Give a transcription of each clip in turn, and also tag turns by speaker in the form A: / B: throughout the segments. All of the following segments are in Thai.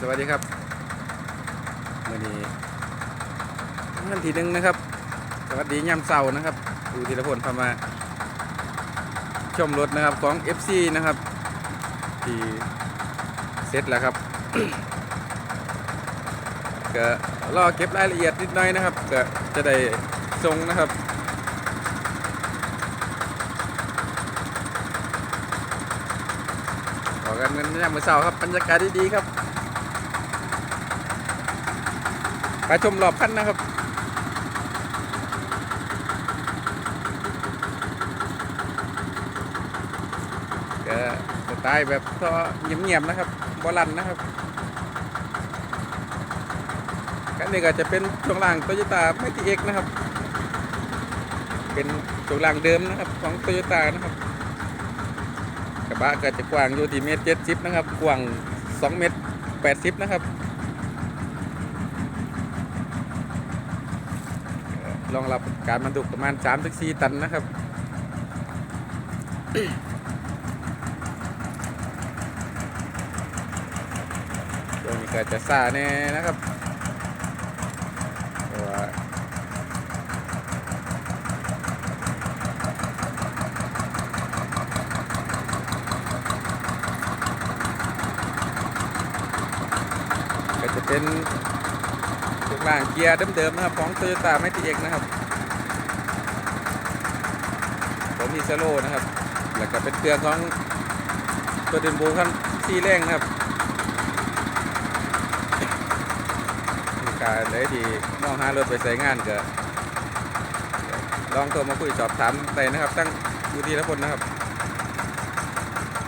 A: สวัสดีครับมื่อนี้วันที่หนึ่งนะครับ สวัสดีย่ำเสาร์นะครับ ดูธีรพลพามาชมรถนะครับของ FC นะครับที่เสร็จแล้วครับก็รอเก็บรายละเอียดนิดหน่อยนะครับก็จะได้ส่งนะครับขอกันเงินยามมื้อเช้าครับบรรยากาศดีๆครับ ไปชมรอบคันนะครับก็สไตล์แบบท่อเงียบๆนะครับบอลันนะครับกันนี้ก็จะเป็นช่วงล่างโตโยต้าไม่ตีเอ็กนะครับ เป็นช่วงล่างเดิมนะครับของโตโยต้านะครับ กระบะก็จะกว้างอยู่ที่เมตรเจ็ดสิบนะครับ กว้างสองเมตรแปดสิบนะครับเอ่อ รองรับการบรรทุกประมาณ3-4ถึง4ตันนะครับตัวนี้ก็จะซาแน่นะครับเพราะว่าก็จะเป็น ล่างเกียร์เดิมๆนะครับของ Toyota m a t i x นะครับ ผมมีเซโลนะครับ แล้วก็เป็นเครื่องของตัวเดนบูคันซีแรงนะครับการได้ที่มองหารถไปใส่งานก็ลองโทรมาคุยสอบถามได้นะครับ ตั้งอยู่ที่ละคนนะครับ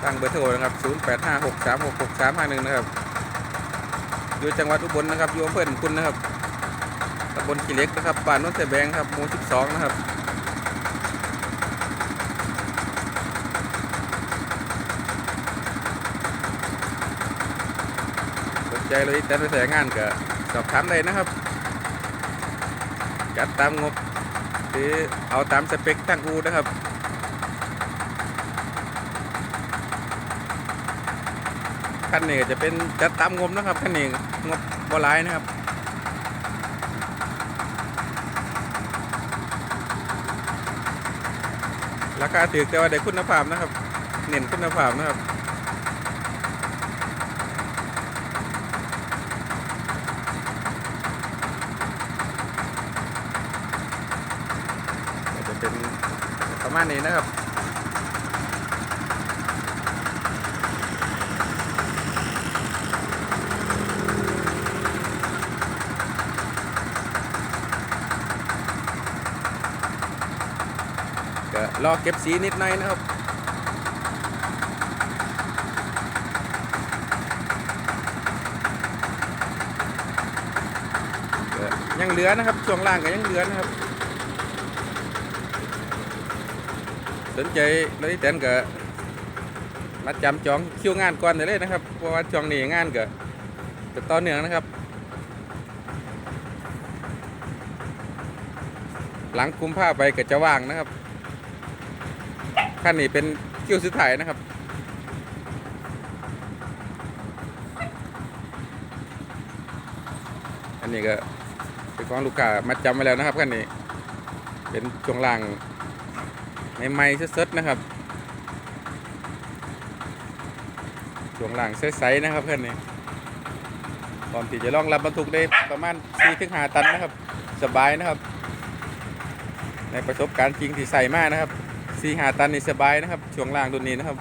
A: ตั้งเบอร์โทรนะครับ 0856366351 นะครับอยู่จังหวัดอุบลนะครับอยู่อำเภอคุณนะครับ บลขี้เล็กนะครับบ้านโนนใส่แบงครับหมู่12 นะครับสนใจเลยแต่ไปใส่งานก็สอบถามได้นะครับ จัดตามงบหรือเอาตามสเปคตั้งอูนะครับคันนี้ก็จะเป็นจัดตามงบนะครับคันนี้งบบหลายนะครับ ราคาถือแต่ว่าได้คุณภาพนะครับ เน้นคุณภาพนะครับจะเป็นประมาณนี้นะครับ ก็รอเก็บสีนิดหน่อยนะครับยังเหลือนะครับช่วงล่างก็ยังเหลือนะครับ สนใจเลยแตนก็มาจำจองคิวงานก่อนได้เลยนะครับ เพราะว่าช่วงนี้งานก็จะต่อเนื่องนะครับ หลังคุมผ้าไปก็จะว่างนะครับ ขั้นนี้เป็นคิวสุดท้ายนะครับ อันนี้ก็เป็นของลูกค้ามาจำไว้แล้วนะครับขั้นนี้ เป็นช่วงล่างใหม่ๆสดๆนะครับช่วงหลังใสๆนะครับเพื่อนนี่พร้อมที่จะรองรับบรรทุกได้ประมาณ4-5ตันนะครับ สบายนะครับ ในประสบการณ์จริงที่ใส่มากนะครับ 4-5ตันนี่สบายนะครับ ช่วงล่างตัวนี้นะครับ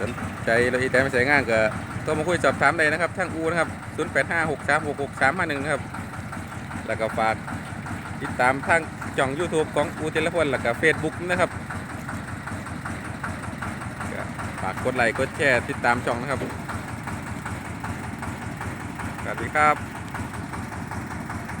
A: สนใจเราอีแต่ไม่ใส่งานก็โทรมาคุยสอบถามได้นะครับทางอูนะครับ 0856366351 นะครับ แล้วก็ฝากติดตามทางจ่อง YouTube ของอูเทเลพนแล้วก็ Facebook นะครับฝากกดไลค์กดแชร์ติดตามช่องนะครับ ดีครับ